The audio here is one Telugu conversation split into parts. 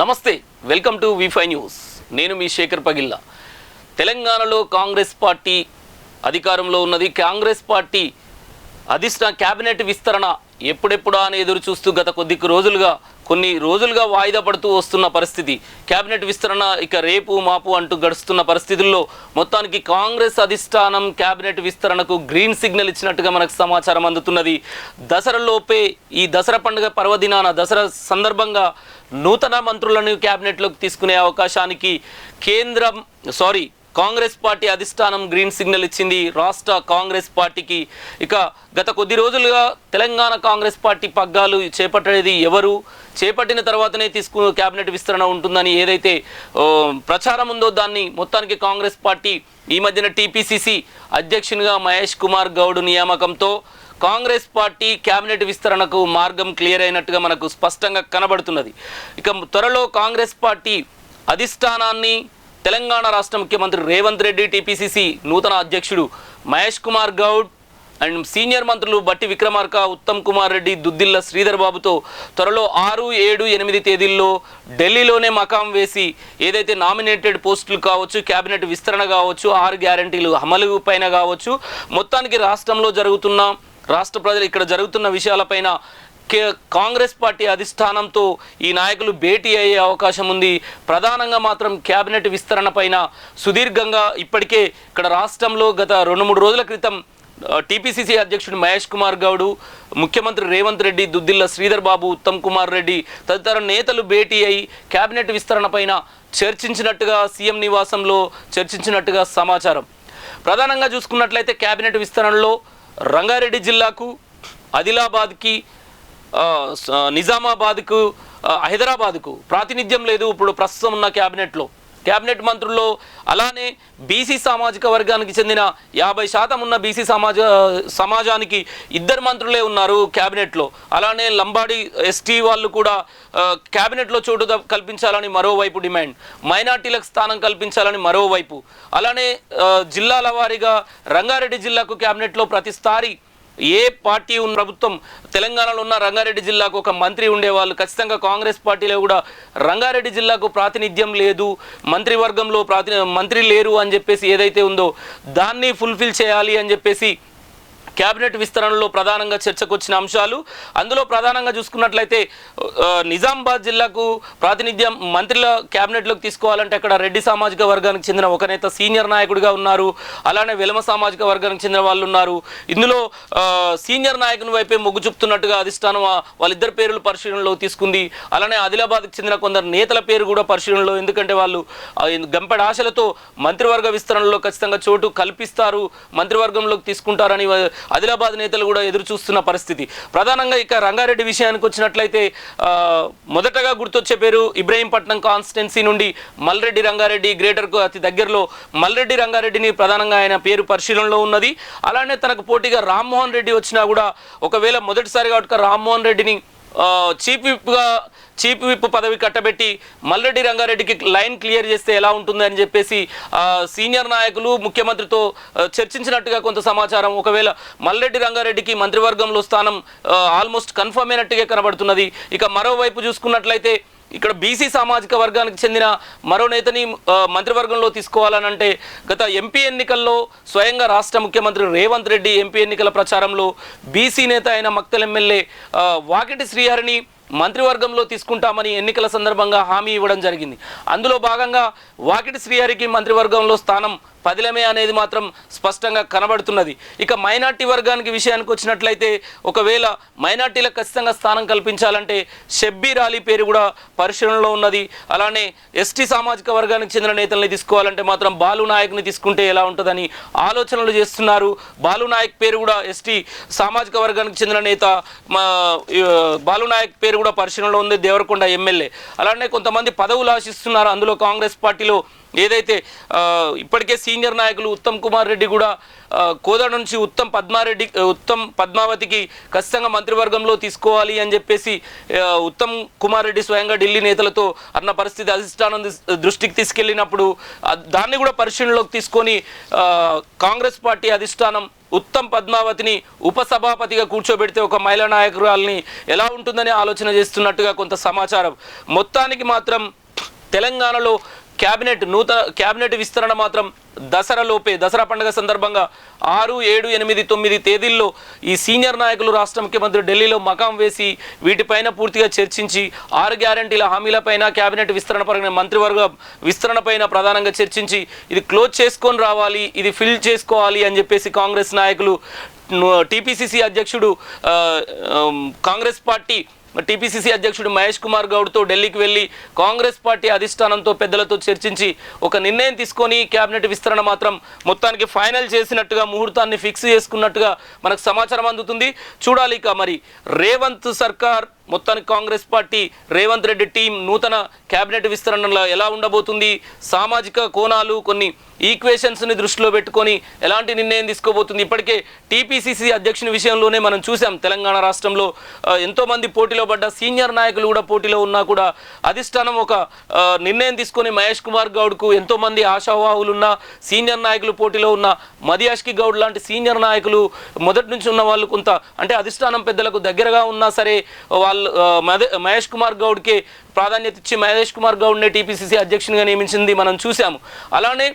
నమస్తే welcome to V five news. నేను మీ శేఖర్ పగిల్లా. తెలంగాణలో కాంగ్రెస్ పార్టీ అధికారంలో ఉన్నది. కాంగ్రెస్ పార్టీ అధిష్ట క్యాబినెట్ విస్తరణ ఎప్పుడెప్పుడా అని ఎదురు చూస్తూ గత కొద్ది రోజులుగా కొన్ని రోజులుగా వాయిదా పడుతూ వస్తున్న పరిస్థితి. క్యాబినెట్ విస్తరణ ఇక రేపు మాపు అంటూ గడుస్తున్న పరిస్థితుల్లో మొత్తానికి కాంగ్రెస్ అధిష్టానం క్యాబినెట్ విస్తరణకు గ్రీన్ సిగ్నల్ ఇచ్చినట్టుగా మనకు సమాచారం అందుతున్నది. దసరాలోపే ఈ దసరా పండుగ పర్వదినాన దసరా సందర్భంగా నూతన మంత్రులను కేబినెట్లోకి తీసుకునే అవకాశానికి కేంద్రం సారీ కాంగ్రెస్ పార్టీ అధిష్టానం గ్రీన్ సిగ్నల్ ఇచ్చింది. రాష్ట్ర కాంగ్రెస్ పార్టీకి ఇక గత కొద్ది రోజులుగా తెలంగాణ కాంగ్రెస్ పార్టీ పగ్గాలు చేపట్టేది ఎవరు? చేపట్టిన తర్వాతనే తీసుకు క్యాబినెట్ విస్తరణ ఉంటుందని ఏదైతే ప్రచారం ఉందో దాన్ని మొత్తానికి కాంగ్రెస్ పార్టీ ఈ మధ్యన టీపీసీసీ అధ్యక్షునిగా మహేష్ కుమార్ గౌడ్ నియామకంతో కాంగ్రెస్ పార్టీ క్యాబినెట్ విస్తరణకు మార్గం క్లియర్ అయినట్టుగా మనకు స్పష్టంగా కనబడుతున్నది. ఇక త్వరలో కాంగ్రెస్ పార్టీ అధిష్టానాన్ని తెలంగాణ రాష్ట్ర ముఖ్యమంత్రి రేవంత్ రెడ్డి టీపీసీసీ నూతన అధ్యక్షుడు మహేష్ కుమార్ గౌడ్ అండ్ సీనియర్ మంత్రులు బట్టి విక్రమార్క ఉత్తమ్ కుమార్ రెడ్డి దుద్దిల్ల శ్రీధర్ బాబుతో త్వరలో ఆరు ఏడు ఎనిమిది తేదీల్లో ఢిల్లీలోనే మకాం వేసి ఏదైతే నామినేటెడ్ పోస్టులు కావచ్చు క్యాబినెట్ విస్తరణ కావచ్చు ఆరు గ్యారంటీలు అమలు పైన కావచ్చు మొత్తానికి రాష్ట్రంలో జరుగుతున్న రాష్ట్ర ప్రజలు ఇక్కడ జరుగుతున్న విషయాలపైన కాంగ్రెస్ పార్టీ అధిష్టానంతో ఈ నాయకులు భేటీ అయ్యే అవకాశం ఉంది. ప్రధానంగా మాత్రం క్యాబినెట్ విస్తరణ పైన సుదీర్ఘంగా ఇప్పటికే ఇక్కడ రాష్ట్రంలో గత రెండు మూడు రోజుల క్రితం టీపీసీసీ అధ్యక్షుడు మహేష్ కుమార్ గౌడు ముఖ్యమంత్రి రేవంత్ రెడ్డి దుద్దిల్ల శ్రీధర్ బాబు ఉత్తమ్ కుమార్ రెడ్డి తదితర నేతలు భేటీ అయి క్యాబినెట్ విస్తరణ పైన చర్చించినట్టుగా సీఎం నివాసంలో చర్చించినట్టుగా సమాచారం. ప్రధానంగా చూసుకున్నట్లయితే క్యాబినెట్ విస్తరణలో రంగారెడ్డి జిల్లాకు ఆదిలాబాద్కి నిజామాబాద్కు హైదరాబాద్కు ప్రాతినిధ్యం లేదు ఇప్పుడు ప్రస్తుతం ఉన్న క్యాబినెట్లో. క్యాబినెట్ మంత్రుల్లో అలానే బీసీ సామాజిక వర్గానికి చెందిన యాభై శాతం ఉన్న బీసీ సమాజ సమాజానికి ఇద్దరు మంత్రులే ఉన్నారు క్యాబినెట్లో. అలానే లంబాడి ఎస్టీ వాళ్ళు కూడా క్యాబినెట్లో చోటు కల్పించాలని మరోవైపు డిమాండ్. మైనార్టీలకు స్థానం కల్పించాలని మరోవైపు. అలానే జిల్లాల వారీగా రంగారెడ్డి జిల్లాకు క్యాబినెట్లో ప్రతిసారి ఏ పార్టీ ఉన్న ప్రభుత్వం తెలంగాణలో ఉన్న రంగారెడ్డి జిల్లాకు ఒక మంత్రి ఉండేవాళ్ళు. ఖచ్చితంగా కాంగ్రెస్ పార్టీలో కూడా రంగారెడ్డి జిల్లాకు ప్రాతినిధ్యం లేదు. మంత్రివర్గంలో ప్రాతి మంత్రి లేరు అని చెప్పేసి ఏదైతే ఉందో దాన్ని ఫుల్ఫిల్ చేయాలి అని చెప్పేసి క్యాబినెట్ విస్తరణలో ప్రధానంగా చర్చకు వచ్చిన అంశాలు. అందులో ప్రధానంగా చూసుకున్నట్లయితే నిజామాబాద్ జిల్లాకు ప్రాతినిధ్యం మంత్రుల క్యాబినెట్లోకి తీసుకోవాలంటే అక్కడ రెడ్డి సామాజిక వర్గానికి చెందిన ఒక నేత సీనియర్ నాయకుడిగా ఉన్నారు. అలానే వెలమ సామాజిక వర్గానికి చెందిన వాళ్ళు ఉన్నారు. ఇందులో సీనియర్ నాయకుని వైపే మొగ్గు చూపుతున్నట్టుగా అధిష్టానం వాళ్ళిద్దరు పేర్లు పరిశీలనలో తీసుకుంది. అలానే ఆదిలాబాద్కి చెందిన కొందరు నేతల పేరు కూడా పరిశీలనలో ఎందుకంటే వాళ్ళు గంపెడ ఆశలతో మంత్రివర్గ విస్తరణలో ఖచ్చితంగా చోటు కల్పిస్తారు. మంత్రివర్గంలోకి తీసుకుంటారని ఆదిలాబాద్ నేతలు కూడా ఎదురు చూస్తున్న పరిస్థితి. ప్రధానంగా ఇక రంగారెడ్డి విషయానికి వచ్చినట్లయితే మొదటగా గుర్తొచ్చే పేరు ఇబ్రహీంపట్నం కాన్స్టిట్యున్సీ నుండి మల్రెడ్డి రంగారెడ్డి గ్రేటర్కు అతి దగ్గరలో మల్రెడ్డి రంగారెడ్డిని ప్రధానంగా ఆయన పేరు పరిశీలనలో ఉన్నది. అలానే తనకు పోటీగా రామ్మోహన్ రెడ్డి వచ్చినా కూడా ఒకవేళ మొదటిసారి కాబట్టి రామ్మోహన్ రెడ్డిని చీఫ్ విప్గా చీఫ్ విప్ పదవి కట్టబెట్టి మల్లెడ్డి రంగారెడ్డికి లైన్ క్లియర్ చేస్తే ఎలా ఉంటుంది అని చెప్పేసి సీనియర్ నాయకులు ముఖ్యమంత్రితో చర్చించినట్టుగా కొంత సమాచారం. ఒకవేళ మల్లెడ్డి రంగారెడ్డికి మంత్రివర్గంలో స్థానం ఆల్మోస్ట్ కన్ఫర్మ్ అయినట్టుగా కనబడుతున్నది. ఇక మరోవైపు చూసుకున్నట్లయితే ఇక్కడ బీసీ సామాజిక వర్గానికి చెందిన మరో నేతని మంత్రివర్గంలో తీసుకోవాలనంటే గత ఎంపీ ఎన్నికల్లో స్వయంగా రాష్ట్ర ముఖ్యమంత్రి రేవంత్ రెడ్డి ఎంపీ ఎన్నికల ప్రచారంలో బీసీ నేత అయిన మక్తల్ ఎమ్మెల్యే వాకిటి శ్రీహరిని మంత్రివర్గంలో తీసుకుంటామని ఎన్నికల సందర్భంగా హామీ ఇవ్వడం జరిగింది. అందులో భాగంగా వాకిటి శ్రీహరికి మంత్రివర్గంలో స్థానం పదిలమే అనేది మాత్రం స్పష్టంగా కనబడుతున్నది. ఇక మైనార్టీ వర్గానికి విషయానికి వచ్చినట్లయితే ఒకవేళ మైనార్టీలకు ఖచ్చితంగా స్థానం కల్పించాలంటే షబ్బీర్ అలీ పేరు కూడా పరిశీలనలో ఉన్నది. అలానే ఎస్టీ సామాజిక వర్గానికి చెందిన నేతల్ని తీసుకోవాలంటే మాత్రం బాలు నాయక్ని తీసుకుంటే ఎలా ఉంటుందని ఆలోచనలు చేస్తున్నారు. బాలు నాయక్ పేరు కూడా ఎస్టీ సామాజిక వర్గానికి చెందిన నేత మా బాలు నాయక్ పేరు కూడా పరిశీలనలో ఉంది దేవరకొండ ఎమ్మెల్యే. అలానే కొంతమంది పదవులు ఆశిస్తున్నారు అందులో కాంగ్రెస్ పార్టీలో ఏదైతే ఇప్పటికే సీనియర్ నాయకులు ఉత్తమ్ కుమార్ రెడ్డి కూడా కోదా నుంచి ఉత్తమ్ పద్మారెడ్డి ఉత్తమ్ పద్మావతికి ఖచ్చితంగా మంత్రివర్గంలో తీసుకోవాలి అని చెప్పేసి ఉత్తమ్ కుమార్ రెడ్డి స్వయంగా ఢిల్లీ నేతలతో అన్న పరిస్థితి అధిష్టానం దృష్టికి తీసుకెళ్ళినప్పుడు దాన్ని కూడా పరిశీలనలోకి తీసుకొని కాంగ్రెస్ పార్టీ అధిష్టానం ఉత్తమ్ పద్మావతిని ఉపసభాపతిగా కూర్చోబెడితే ఒక మహిళా నాయకురాల్ని ఎలా ఉంటుందని ఆలోచన చేస్తున్నట్టుగా కొంత సమాచారం. మొత్తానికి మాత్రం తెలంగాణలో క్యాబినెట్ నూతన క్యాబినెట్ విస్తరణ మాత్రం దసరా లోపే దసరా పండుగ సందర్భంగా ఆరు ఏడు ఎనిమిది తొమ్మిది తేదీల్లో ఈ సీనియర్ నాయకులు రాష్ట్ర ముఖ్యమంత్రి ఢిల్లీలో మకాం వేసి వీటిపైన పూర్తిగా చర్చించి ఆరు గ్యారంటీల హామీలపైన క్యాబినెట్ విస్తరణ పరంగా మంత్రివర్గ విస్తరణ పైన ప్రధానంగా చర్చించి ఇది క్లోజ్ చేసుకొని రావాలి ఇది ఫిల్ చేసుకోవాలి అని చెప్పేసి కాంగ్రెస్ నాయకులు టీపీసీసీ అధ్యక్షుడు కాంగ్రెస్ పార్టీ టీపీసీసీ అధ్యక్షుడు మహేష్ కుమార్ గౌడ్తో ఢిల్లీకి వెళ్ళి కాంగ్రెస్ పార్టీ అధిష్టానంతో పెద్దలతో చర్చించి ఒక నిర్ణయం తీసుకొని కేబినెట్ విస్తరణ మాత్రం మొత్తానికి ఫైనల్ చేసినట్టుగా ముహూర్తాన్ని ఫిక్స్ చేసుకున్నట్టుగా మనకు సమాచారం అందుతుంది. చూడాలి ఇక మరి రేవంత్ సర్కార్ మొత్తానికి కాంగ్రెస్ పార్టీ రేవంత్ రెడ్డి టీం నూతన కేబినెట్ విస్తరణలో ఎలా ఉండబోతుంది? సామాజిక కోణాలు కొన్ని ఈక్వేషన్స్ని దృష్టిలో పెట్టుకొని ఎలాంటి నిర్ణయం తీసుకోబోతుంది? ఇప్పటికే టీపీసీసీ అధ్యక్షుని విషయంలోనే మనం చూసాం తెలంగాణ రాష్ట్రంలో. ఎంతోమంది పోటీలో పడ్డ సీనియర్ నాయకులు కూడా పోటీలో ఉన్నా కూడా అధిష్టానం ఒక నిర్ణయం తీసుకొని మహేష్ కుమార్ గౌడ్కు ఎంతోమంది ఆశావాహులు ఉన్న సీనియర్ నాయకులు పోటీలో ఉన్న మదియాష్కి గౌడ్ లాంటి సీనియర్ నాయకులు మొదటి నుంచి ఉన్న వాళ్ళు కొంత అంటే అధిష్టానం పెద్దలకు దగ్గరగా ఉన్నా సరే వాళ్ళు వాళ్ళు మహేష్ కుమార్ గౌడ్కి ప్రాధాన్యత ఇచ్చి మహేష్ కుమార్ గౌడ్నే టీపీసీసీ అధ్యక్షునిగా నియమించింది మనం చూసాము అలానే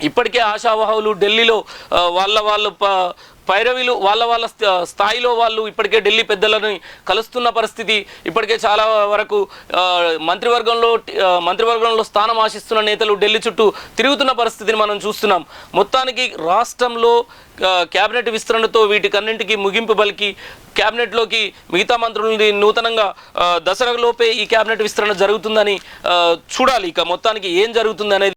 ఇప్పటికే ఆశావాహులు ఢిల్లీలో వాళ్ళ వాళ్ళ ప- పైరవీలు వాళ్ళ వాళ్ళ స్థ- స్థాయిలో వాళ్ళు ఇప్పటికే ఢిల్లీ పెద్దలని కలుస్తున్న పరిస్థితి ఇప్పటికే చాలా వరకు మంత్రివర్గంలో మంత్రివర్గంలో స్థానం ఆశిస్తున్న నేతలు ఢిల్లీ చుట్టూ తిరుగుతున్న పరిస్థితిని మనం చూస్తున్నాం. మొత్తానికి రాష్ట్రంలో క్యాబినెట్ కేబినెట్ విస్తరణతో వీటికన్నింటికి ముగింపు పలికి కేబినెట్లోకి మిగతా మంత్రులని నూతనంగా దసరాలోపే ఈ కేబినెట్ విస్తరణ జరుగుతుందని చూడాలి. ఇక మొత్తానికి ఏం జరుగుతుంది అనేది